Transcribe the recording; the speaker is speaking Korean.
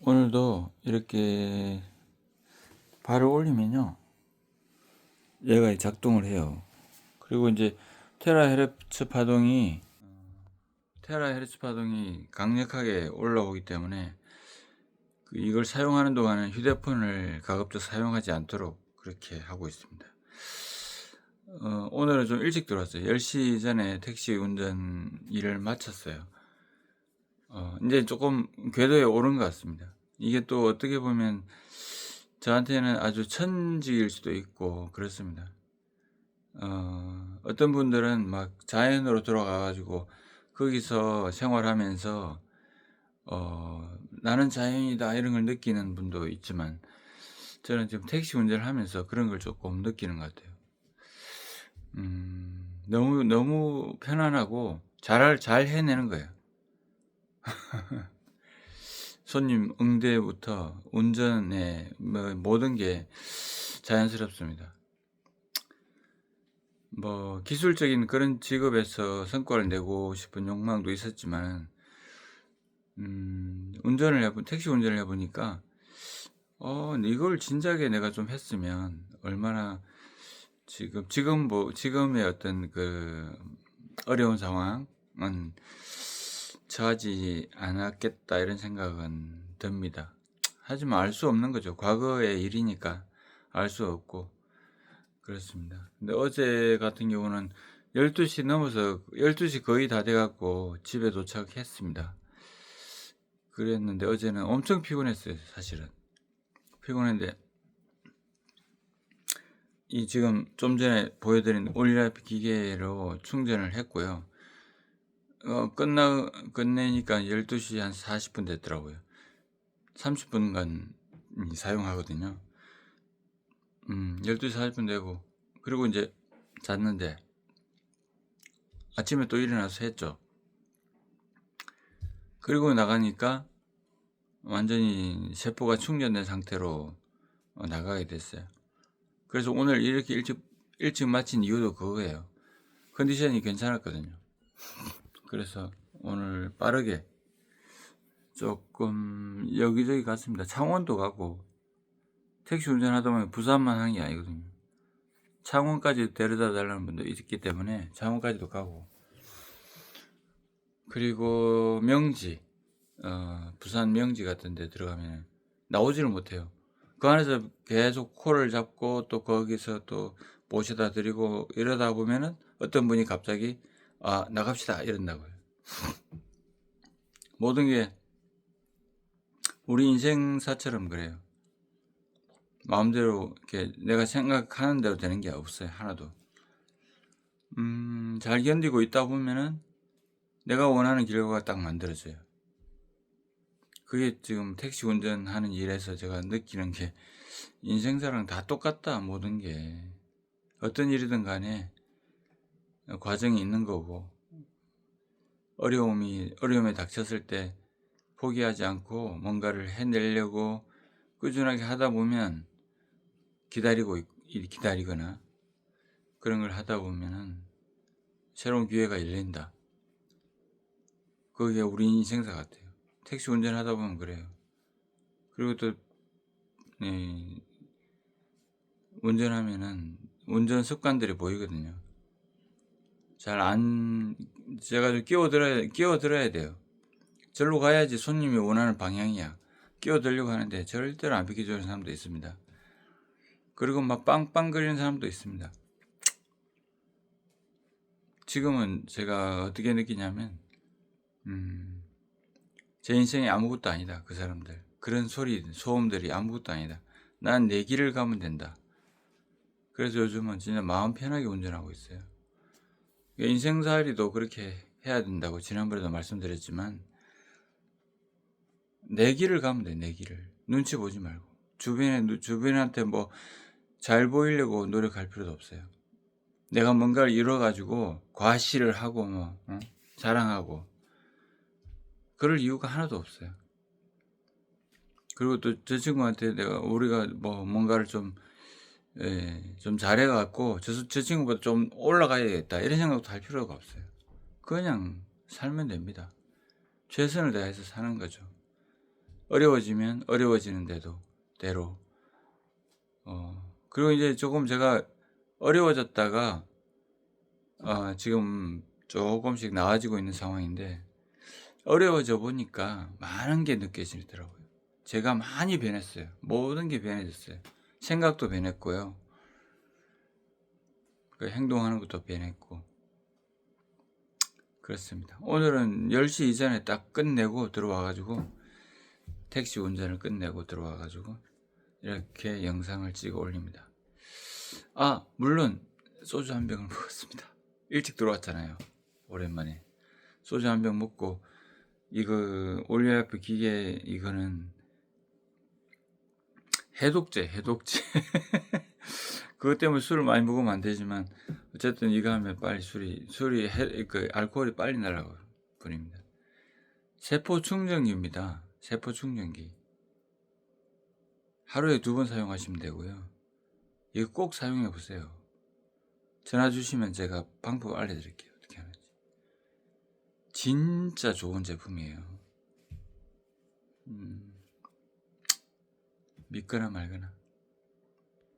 오늘도 이렇게 발을 올리면요. 얘가 작동을 해요. 그리고 이제 테라헤르츠 파동이 테라헤르츠 파동이 강력하게 올라오기 때문에 그 이걸 사용하는 동안은 휴대폰을 가급적 사용하지 않도록 그렇게 하고 있습니다. 어, 오늘은 좀 일찍 들어왔어요. 10시 전에 택시 운전 일을 마쳤어요. 어, 이제 조금 궤도에 오른 것 같습니다. 이게 또 어떻게 보면 저한테는 아주 천직일 수도 있고 그렇습니다. 어, 어떤 분들은 막 자연으로 들어가가지고 거기서 생활하면서 어, 나는 자연이다 이런 걸 느끼는 분도 있지만 저는 지금 택시 운전을 하면서 그런 걸 조금 느끼는 것 같아요. 음, 너무 너무 편안하고 잘 잘 해내는 거예요. 손님 응대부터 운전에 뭐 모든 게 자연스럽습니다. 뭐 기술적인 그런 직업에서 성과를 내고 싶은 욕망도 있었지만 음, 운전을 해보 택시 운전을 해보니까 어 이걸 진작에 내가 좀 했으면 얼마나 지금 지금 뭐 지금의 어떤 그 어려운 상황은 처하지 않았겠다 이런 생각은 듭니다. 하지만 알 수 없는 거죠. 과거의 일이니까 알 수 없고 그렇습니다. 근데 어제 같은 경우는 12시 넘어서 12시 거의 다 돼 갖고 집에 도착했습니다. 그랬는데 어제는 엄청 피곤했어요, 사실은. 피곤했는데 이 지금 좀 전에 보여드린 올리라이프 기계로 충전을 했고요. 어, 끝나, 끝내니까 12시 한 40분 됐더라고요. 30분간 사용하거든요. 음, 12시 40분 되고, 그리고 이제 잤는데, 아침에 또 일어나서 했죠. 그리고 나가니까 완전히 세포가 충전된 상태로 어, 나가게 됐어요. 그래서 오늘 이렇게 일찍, 일찍 마친 이유도 그거예요. 컨디션이 괜찮았거든요. 그래서 오늘 빠르게 조금 여기저기 갔습니다. 창원도 가고 택시 운전하다 보면 부산만 한 게 아니거든요. 창원까지 데려다 달라는 분도 있기 때문에 창원까지도 가고 그리고 명지 어, 부산 명지 같은 데 들어가면 나오지를 못해요. 그 안에서 계속 코를 잡고 또 거기서 또 모셔다 드리고 이러다 보면은 어떤 분이 갑자기 아 나갑시다 이런다고요. 모든 게 우리 인생사처럼 그래요. 마음대로 이렇게 내가 생각하는 대로 되는 게 없어요. 하나도. 음, 잘 견디고 있다 보면은 내가 원하는 결과가 딱 만들어져요. 그게 지금 택시 운전하는 일에서 제가 느끼는 게 인생사랑 다 똑같다 모든 게 어떤 일이든 간에 과정이 있는 거고 어려움이 어려움에 닥쳤을 때 포기하지 않고 뭔가를 해내려고 꾸준하게 하다 보면 기다리고 있- 기다리거나 그런 걸 하다 보면은 새로운 기회가 열린다. 그게 우리 인생사 같아요. 택시 운전하다 보면 그래요. 그리고 또 네, 운전하면은 운전 습관들이 보이거든요. 잘 안 제가 좀 끼어들어야 끼어들어야 돼요. 절로 가야지 손님이 원하는 방향이야. 끼어들려고 하는데 절대로 안 비켜주는 사람도 있습니다. 그리고 막 빵빵거리는 사람도 있습니다. 지금은 제가 어떻게 느끼냐면, 음, 제 인생이 아무것도 아니다. 그 사람들. 그런 소리, 소음들이 아무것도 아니다. 난 내 길을 가면 된다. 그래서 요즘은 진짜 마음 편하게 운전하고 있어요. 인생살이도 그렇게 해야 된다고 지난번에도 말씀드렸지만, 내 길을 가면 돼, 내 길을. 눈치 보지 말고. 주변에, 주변한테 뭐, 잘 보이려고 노력할 필요도 없어요. 내가 뭔가를 이뤄가지고, 과시를 하고, 뭐, 어? 자랑하고, 그럴 이유가 하나도 없어요. 그리고 또 저 친구한테 내가, 우리가 뭐, 뭔가를 좀, 예, 좀 잘해갖고, 저, 저 친구보다 좀 올라가야겠다. 이런 생각도 할 필요가 없어요. 그냥 살면 됩니다. 최선을 다해서 사는 거죠. 어려워지면 어려워지는 대로 대로 어 그리고 이제 조금 제가 어려워졌다가 어 지금 조금씩 나아지고 있는 상황인데 어려워져 보니까 많은 게 느껴지더라고요. 제가 많이 변했어요. 모든 게 변해졌어요. 생각도 변했고요. 그 행동하는 것도 변했고 그렇습니다. 오늘은 10시 이전에 딱 끝내고 들어와가지고 택시 운전을 끝내고 들어와가지고 이렇게 영상을 찍어 올립니다. 아 물론 소주 한 병을 먹었습니다. 일찍 들어왔잖아요. 오랜만에 소주 한 병 먹고 이거 올리아프 기계 이거는 해독제 해독제 그것 때문에 술을 많이 먹으면 안 되지만 어쨌든 이거 하면 빨리 술이 술이 해, 그 알코올이 빨리 날아가 버립니다. 세포 충전기입니다. 세포 충전기 하루에 두 번 사용하시면 되고요. 이거 꼭 사용해 보세요. 전화 주시면 제가 방법 알려드릴게요. 어떻게 하는지. 진짜 좋은 제품이에요. 음, 믿거나 말거나.